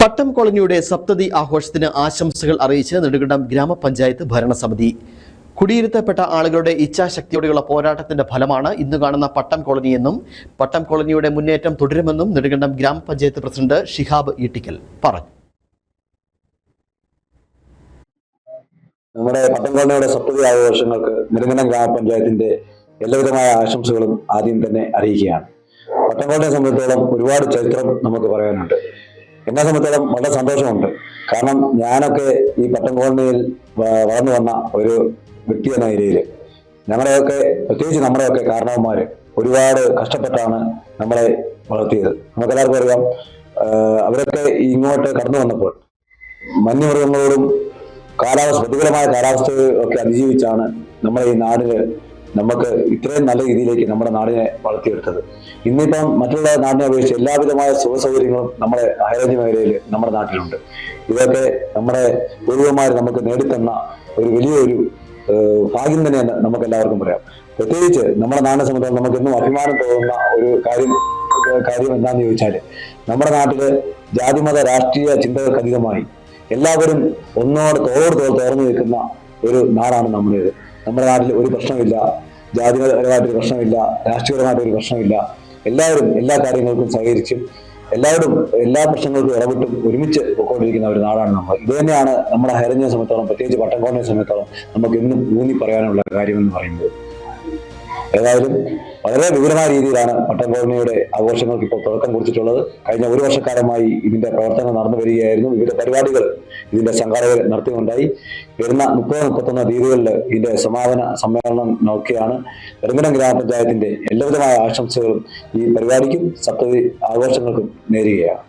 പട്ടം കോളനിയുടെ സപ്തതി ആഘോഷത്തിന് ആശംസകൾ അറിയിച്ച് നെടുകണ്ടം ഗ്രാമപഞ്ചായത്ത് ഭരണസമിതി. കുടിയിരുത്തപ്പെട്ട ആളുകളുടെ ഇച്ഛാശക്തിയോടെയുള്ള പോരാട്ടത്തിന്റെ ഫലമാണ് ഇന്ന് കാണുന്ന പട്ടം കോളനിയെന്നും പട്ടം കോളനിയുടെ മുന്നേറ്റം തുടരുമെന്നും നെടുകണ്ടം ഗ്രാമപഞ്ചായത്ത് പ്രസിഡന്റ് ഷിഹാബ് ഈട്ടിക്കൽ പറഞ്ഞു. നമ്മുടെ പട്ടം കോളനിയുടെ സപ്തതി ആഘോഷങ്ങൾക്ക് നെടുങ്കണ്ടം ഗ്രാമപഞ്ചായത്തിന്റെ എല്ലാവിധമായ ആശംസകളും ആദ്യം തന്നെ അറിയിക്കുകയാണ്. പട്ടം കോളനിയെ സംബന്ധിച്ചോളം ഒരുപാട് ചരിത്രം നമുക്ക് പറയാനുണ്ട്. എന്നെ സംബന്ധിച്ചിടത്തോളം വളരെ സന്തോഷമുണ്ട്. കാരണം ഞാനൊക്കെ ഈ പട്ടം കോളനിയിൽ വളർന്നു വന്ന ഒരു വ്യക്തി എന്ന നിലയിൽ ഞങ്ങളെയൊക്കെ പ്രത്യേകിച്ച് നമ്മുടെയൊക്കെ കാരണവന്മാർ ഒരുപാട് കഷ്ടപ്പെട്ടാണ് നമ്മളെ വളർത്തിയത്. നമുക്കെല്ലാവർക്കും അറിയാം അവരൊക്കെ ഇങ്ങോട്ട് കടന്നു വന്നപ്പോൾ വന്യമൃഗങ്ങളോടും കാലാവസ്ഥ പ്രതികൂലമായ കാലാവസ്ഥയൊക്കെ അതിജീവിച്ചാണ് നമ്മുടെ ഈ നാടിന് നമുക്ക് ഇത്രയും നല്ല രീതിയിലേക്ക് നമ്മുടെ നാടിനെ വളർത്തിയെടുത്തത്. ഇന്നിപ്പം മറ്റുള്ള നാടിനെ അപേക്ഷിച്ച് എല്ലാവിധമായ സുഖ സൗകര്യങ്ങളും നമ്മുടെ ഹൈറേഞ്ച് മേഖലയിൽ നമ്മുടെ നാട്ടിലുണ്ട്. ഇതൊക്കെ നമ്മുടെ പൂർവമാർ നമുക്ക് നേടിത്തന്ന ഒരു വലിയൊരു ഭാഗ്യം തന്നെയാണ് നമുക്ക് എല്ലാവർക്കും പറയാം. പ്രത്യേകിച്ച് നമ്മുടെ നാടിനെ സംബന്ധിച്ച് നമുക്ക് എന്നും അഭിമാനം തോന്നുന്ന ഒരു കാര്യം കാര്യം എന്താണെന്ന് ചോദിച്ചാൽ നമ്മുടെ നാട്ടിൽ ജാതിമത രാഷ്ട്രീയ ചിന്തകൾക്ക് അതീതമായി എല്ലാവരും ഒന്നോട് തോറോട് തോൾ തുറന്നു നിൽക്കുന്ന ഒരു നാടാണ് നമ്മുടേത്. നമ്മുടെ നാട്ടിൽ ഒരു പ്രശ്നമില്ല. ജാതിപരമായിട്ടൊരു പ്രശ്നമില്ല. രാഷ്ട്രീയപരമായിട്ടൊരു പ്രശ്നമില്ല. എല്ലാവരും എല്ലാ കാര്യങ്ങൾക്കും സഹകരിച്ചും എല്ലാവരും എല്ലാ പ്രശ്നങ്ങൾക്കും ഇടപെട്ടും ഒരുമിച്ച് പോയിക്കൊണ്ടിരിക്കുന്ന ഒരു നാടാണ് നമ്മൾ. ഇത് തന്നെയാണ് നമ്മുടെ ഹരഞ്ഞ സമയത്തോളം പ്രത്യേകിച്ച് വട്ടംകോണിനെ സമയത്തോളം നമുക്ക് എന്നും ഊന്നി പറയാനുള്ള കാര്യമെന്ന് പറയുന്നത്. ഏതായാലും വളരെ വിപുലമായ രീതിയിലാണ് പട്ടം കോളനിയുടെ ആഘോഷങ്ങൾക്ക് ഇപ്പോൾ തുടക്കം കുറിച്ചിട്ടുള്ളത്. കഴിഞ്ഞ ഒരു വർഷക്കാലമായി ഇതിന്റെ പ്രവർത്തനങ്ങൾ നടന്നു വരികയായിരുന്നു. വിവിധ പരിപാടികൾ ഇതിന്റെ സംഘാടകർ നടത്തിക്കൊണ്ടായി. വരുന്ന മുപ്പത് മുപ്പത്തൊന്ന് തീയതികളിൽ ഇതിന്റെ സമാപന സമ്മേളനം നോക്കിയാണ് നെടുങ്കണ്ടം ഗ്രാമപഞ്ചായത്തിന്റെ എല്ലാവിധമായ ആശംസകളും ഈ പരിപാടിക്കും സപ്തതി ആഘോഷങ്ങൾക്കും നേരുകയാണ്.